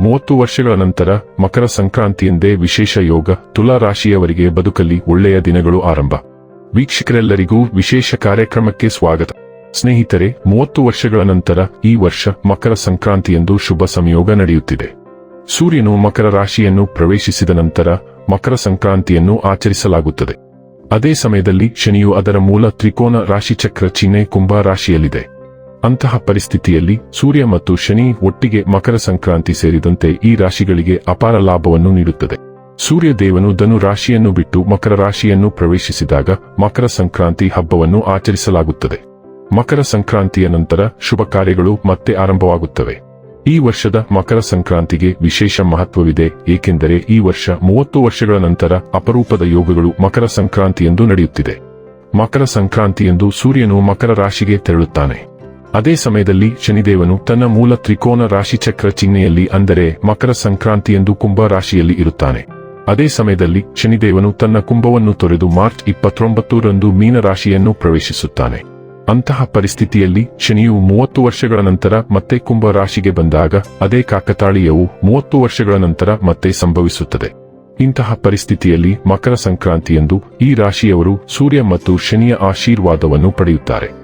ಮೂವತ್ತು ವರ್ಷಗಳ ನಂತರ ಮಕರ ಸಂಕ್ರಾಂತಿಯಂದೇ ವಿಶೇಷ ಯೋಗ ತುಲಾ ರಾಶಿಯವರಿಗೆ ಬದುಕಲ್ಲಿ ಒಳ್ಳೆಯ ದಿನಗಳು ಆರಂಭ. ವೀಕ್ಷಕರೆಲ್ಲರಿಗೂ ವಿಶೇಷ ಕಾರ್ಯಕ್ರಮಕ್ಕೆ ಸ್ವಾಗತ. ಸ್ನೇಹಿತರೆ, ಮೂವತ್ತು ವರ್ಷಗಳ ನಂತರ ಈ ವರ್ಷ ಮಕರ ಸಂಕ್ರಾಂತಿಯಂದು ಶುಭ ಸಂಯೋಗ ನಡೆಯುತ್ತಿದೆ. ಸೂರ್ಯನು ಮಕರ ರಾಶಿಯನ್ನು ಪ್ರವೇಶಿಸಿದ ನಂತರ ಮಕರ ಸಂಕ್ರಾಂತಿಯನ್ನು ಆಚರಿಸಲಾಗುತ್ತದೆ. ಅದೇ ಸಮಯದಲ್ಲಿ ಶನಿಯು ಅದರ ಮೂಲ ತ್ರಿಕೋನ ರಾಶಿಚಕ್ರ ಚಿಹ್ನೆ ಕುಂಭ ರಾಶಿಯಲ್ಲಿದೆ. ಅಂತಹ ಪರಿಸ್ಥಿತಿಯಲ್ಲಿ ಸೂರ್ಯ ಮತ್ತು ಶನಿ ಒಟ್ಟಿಗೆ ಮಕರ ಸಂಕ್ರಾಂತಿ ಸೇರಿದಂತೆ ಈ ರಾಶಿಗಳಿಗೆ ಅಪಾರ ಲಾಭವನ್ನು ನೀಡುತ್ತದೆ. ಸೂರ್ಯ ದೇವನು ಧನು ರಾಶಿಯನ್ನು ಬಿಟ್ಟು ಮಕರ ರಾಶಿಯನ್ನು ಪ್ರವೇಶಿಸಿದಾಗ ಮಕರ ಸಂಕ್ರಾಂತಿ ಹಬ್ಬವನ್ನು ಆಚರಿಸಲಾಗುತ್ತದೆ. ಮಕರ ಸಂಕ್ರಾಂತಿಯ ನಂತರ ಶುಭ ಕಾರ್ಯಗಳು ಮತ್ತೆ ಆರಂಭವಾಗುತ್ತವೆ. ಈ ವರ್ಷದ ಮಕರ ಸಂಕ್ರಾಂತಿಗೆ ವಿಶೇಷ ಮಹತ್ವವಿದೆ, ಏಕೆಂದರೆ ಈ ವರ್ಷ ಮೂವತ್ತು ವರ್ಷಗಳ ನಂತರ ಅಪರೂಪದ ಯೋಗಗಳು ಮಕರ ಸಂಕ್ರಾಂತಿಯೆಂದು ನಡೆಯುತ್ತಿದೆ. ಮಕರ ಸಂಕ್ರಾಂತಿಯಂದು ಸೂರ್ಯನು ಮಕರ ರಾಶಿಗೆ ತೆರಳುತ್ತಾನೆ. ಅದೇ ಸಮಯದಲ್ಲಿ ಶನಿದೇವನು ತನ್ನ ಮೂಲ ತ್ರಿಕೋನ ರಾಶಿಚಕ್ರ ಚಿಹ್ನೆಯಲ್ಲಿ ಅಂದರೆ ಮಕರ ಸಂಕ್ರಾಂತಿಯಂದು ಕುಂಭ ರಾಶಿಯಲ್ಲಿ ಇರುತ್ತಾನೆ. ಅದೇ ಸಮಯದಲ್ಲಿ ಶನಿದೇವನು ತನ್ನ ಕುಂಭವನ್ನು ತೊರೆದು ಮಾರ್ಚ್ ಇಪ್ಪತ್ತೊಂಬತ್ತರಂದು ಮೀನ ರಾಶಿಯನ್ನು ಪ್ರವೇಶಿಸುತ್ತಾನೆ. ಅಂತಹ ಪರಿಸ್ಥಿತಿಯಲ್ಲಿ ಶನಿಯು ಮೂವತ್ತು ವರ್ಷಗಳ ನಂತರ ಮತ್ತೆ ಕುಂಭ ರಾಶಿಗೆ ಬಂದಾಗ ಅದೇ ಕಾಕತಾಳೀಯವು ಮೂವತ್ತು ವರ್ಷಗಳ ನಂತರ ಮತ್ತೆ ಸಂಭವಿಸುತ್ತದೆ. ಇಂತಹ ಪರಿಸ್ಥಿತಿಯಲ್ಲಿ ಮಕರ ಸಂಕ್ರಾಂತಿಯಂದು ಈ ರಾಶಿಯವರು ಸೂರ್ಯ ಮತ್ತು ಶನಿಯ ಆಶೀರ್ವಾದವನ್ನು ಪಡೆಯುತ್ತಾರೆ.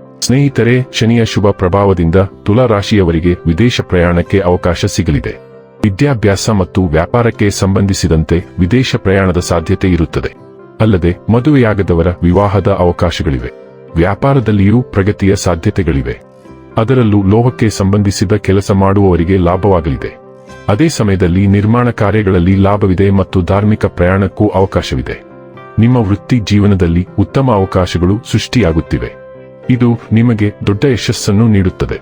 ಸ್ನೇಹಿತರೆ, ಶನಿಯ ಶುಭ ಪ್ರಭಾವದಿಂದ ತುಲಾ ರಾಶಿಯವರಿಗೆ ವಿದೇಶ ಪ್ರಯಾಣಕ್ಕೆ ಅವಕಾಶ ಸಿಗಲಿದೆ. ವಿದ್ಯಾಭ್ಯಾಸ ಮತ್ತು ವ್ಯಾಪಾರಕ್ಕೆ ಸಂಬಂಧಿಸಿದಂತೆ ವಿದೇಶ ಪ್ರಯಾಣದ ಸಾಧ್ಯತೆ ಇರುತ್ತದೆ. ಅಲ್ಲದೆ, ಮದುವೆಯಾಗದವರ ವಿವಾಹದ ಅವಕಾಶಗಳಿವೆ. ವ್ಯಾಪಾರದಲ್ಲಿಯೂ ಪ್ರಗತಿಯ ಸಾಧ್ಯತೆಗಳಿವೆ. ಅದರಲ್ಲೂ ಲೋಹಕ್ಕೆ ಸಂಬಂಧಿಸಿದ ಕೆಲಸ ಮಾಡುವವರಿಗೆ ಲಾಭವಾಗಲಿದೆ. ಅದೇ ಸಮಯದಲ್ಲಿ ನಿರ್ಮಾಣ ಕಾರ್ಯಗಳಲ್ಲಿ ಲಾಭವಿದೆ ಮತ್ತು ಧಾರ್ಮಿಕ ಪ್ರಯಾಣಕ್ಕೂ ಅವಕಾಶವಿದೆ. ನಿಮ್ಮ ವೃತ್ತಿ ಜೀವನದಲ್ಲಿ ಉತ್ತಮ ಅವಕಾಶಗಳು ಸೃಷ್ಟಿಯಾಗುತ್ತಿವೆ. ಇದು ನಿಮಗೆ ದೊಡ್ಡ ಯಶಸ್ಸನ್ನು ನೀಡುತ್ತದೆ.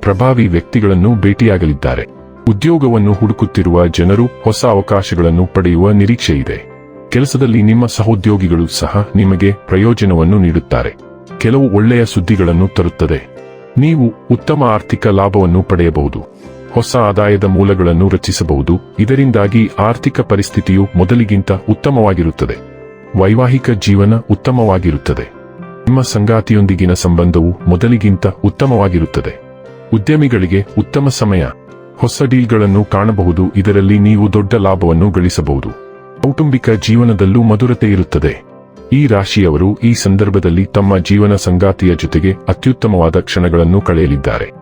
ಪ್ರಭಾವಿ ವ್ಯಕ್ತಿಗಳನ್ನು ಭೇಟಿಯಾಗಲಿದ್ದಾರೆ. ಉದ್ಯೋಗವನ್ನು ಹುಡುಕುತ್ತಿರುವ ಜನರು ಹೊಸ ಅವಕಾಶಗಳನ್ನು ಪಡೆಯುವ ನಿರೀಕ್ಷೆ ಇದೆ ಕೆಲಸದಲ್ಲಿ ನಿಮ್ಮ ಸಹೋದ್ಯೋಗಿಗಳು ಸಹ ನಿಮಗೆ ಪ್ರಯೋಜನವನ್ನು ನೀಡುತ್ತಾರೆ. ಕೆಲವು ಒಳ್ಳೆಯ ಸುದ್ದಿಗಳನ್ನು ತರುತ್ತದೆ. ನೀವು ಉತ್ತಮ ಆರ್ಥಿಕ ಲಾಭವನ್ನು ಪಡೆಯಬಹುದು. ಹೊಸ ಆದಾಯದ ಮೂಲಗಳನ್ನು ರಚಿಸಬಹುದು. ಇದರಿಂದಾಗಿ ಆರ್ಥಿಕ ಪರಿಸ್ಥಿತಿಯು ಮೊದಲಿಗಿಂತ ಉತ್ತಮವಾಗಿರುತ್ತದೆ. ವೈವಾಹಿಕ ಜೀವನ ಉತ್ತಮವಾಗಿರುತ್ತದೆ. ನಿಮ್ಮ ಸಂಗಾತಿಯೊಂದಿಗಿನ ಸಂಬಂಧವು ಮೊದಲಿಗಿಂತ ಉತ್ತಮವಾಗಿರುತ್ತದೆ. ಉದ್ಯಮಿಗಳಿಗೆ ಉತ್ತಮ ಸಮಯ. ಹೊಸ ಡೀಲ್ಗಳನ್ನು ಕಾಣಬಹುದು, ಇದರಲ್ಲಿ ನೀವು ದೊಡ್ಡ ಲಾಭವನ್ನು ಗಳಿಸಬಹುದು. ಕೌಟುಂಬಿಕ ಜೀವನದಲ್ಲೂ ಮಧುರತೆ ಇರುತ್ತದೆ. ಈ ರಾಶಿಯವರು ಈ ಸಂದರ್ಭದಲ್ಲಿ ತಮ್ಮ ಜೀವನ ಸಂಗಾತಿಯ ಜೊತೆಗೆ ಅತ್ಯುತ್ತಮವಾದ ಕ್ಷಣಗಳನ್ನು ಕಳೆಯಲಿದ್ದಾರೆ.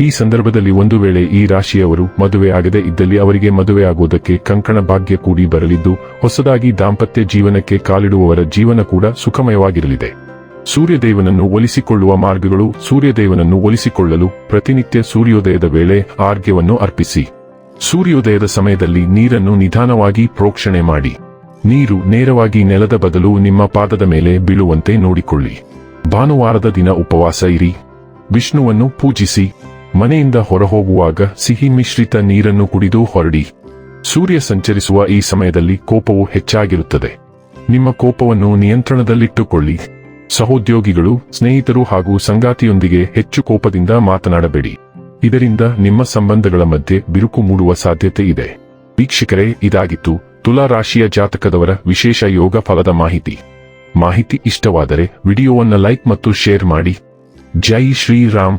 ಈ ಸಂದರ್ಭದಲ್ಲಿ ಒಂದು ವೇಳೆ ಈ ರಾಶಿಯವರು ಮದುವೆ ಆಗದೆ ಇದ್ದಲ್ಲಿ ಅವರಿಗೆ ಮದುವೆ ಆಗುವುದಕ್ಕೆ ಕಂಕಣ ಭಾಗ್ಯ ಕೂಡಿ ಬರಲಿದ್ದು, ಹೊಸದಾಗಿ ದಾಂಪತ್ಯ ಜೀವನಕ್ಕೆ ಕಾಲಿಡುವವರ ಜೀವನ ಕೂಡ ಸುಖಮಯವಾಗಿರಲಿದೆ. ಸೂರ್ಯದೇವನನ್ನು ಒಲಿಸಿಕೊಳ್ಳುವ ಮಾರ್ಗಗಳು ಸೂರ್ಯದೇವನನ್ನು ಒಲಿಸಿಕೊಳ್ಳಲು ಪ್ರತಿನಿತ್ಯ ಸೂರ್ಯೋದಯದ ವೇಳೆ ಆರ್ಘ್ಯವನ್ನು ಅರ್ಪಿಸಿ. ಸೂರ್ಯೋದಯದ ಸಮಯದಲ್ಲಿ ನೀರನ್ನು ನಿಧಾನವಾಗಿ ಪ್ರೋಕ್ಷಣೆ ಮಾಡಿ. ನೀರು ನೇರವಾಗಿ ನೆಲದ ಬದಲು ನಿಮ್ಮ ಪಾದದ ಮೇಲೆ ಬೀಳುವಂತೆ ನೋಡಿಕೊಳ್ಳಿ. ಭಾನುವಾರದ ದಿನ ಉಪವಾಸ ಇರಿ. ವಿಷ್ಣುವನ್ನು ಪೂಜಿಸಿ. ಮನೆಯಿಂದ ಹೊರಹೋಗುವಾಗ ಸಿಹಿ ಮಿಶ್ರಿತ ನೀರನ್ನು ಕುಡಿದು ಹೊರಡಿ. ಸೂರ್ಯ ಸಂಚರಿಸುವ ಈ ಸಮಯದಲ್ಲಿ ಕೋಪವು ಹೆಚ್ಚಾಗಿರುತ್ತದೆ. ನಿಮ್ಮ ಕೋಪವನ್ನು ನಿಯಂತ್ರಣದಲ್ಲಿಟ್ಟುಕೊಳ್ಳಿ. ಸಹೋದ್ಯೋಗಿಗಳು, ಸ್ನೇಹಿತರು ಹಾಗೂ ಸಂಗಾತಿಯೊಂದಿಗೆ ಹೆಚ್ಚು ಕೋಪದಿಂದ ಮಾತನಾಡಬೇಡಿ. ಇದರಿಂದ ನಿಮ್ಮ ಸಂಬಂಧಗಳ ಮಧ್ಯೆ ಬಿರುಕು ಮೂಡುವ ಸಾಧ್ಯತೆ ಇದೆ. ವೀಕ್ಷಕರೇ, ಇದಾಗಿತ್ತು ತುಲಾ ರಾಶಿಯ ಜಾತಕದವರ ವಿಶೇಷ ಯೋಗ ಫಲದ ಮಾಹಿತಿ. ಮಾಹಿತಿ ಇಷ್ಟವಾದರೆ ವಿಡಿಯೋವನ್ನು ಲೈಕ್ ಮತ್ತು ಶೇರ್ ಮಾಡಿ. ಜೈ ಶ್ರೀರಾಮ್.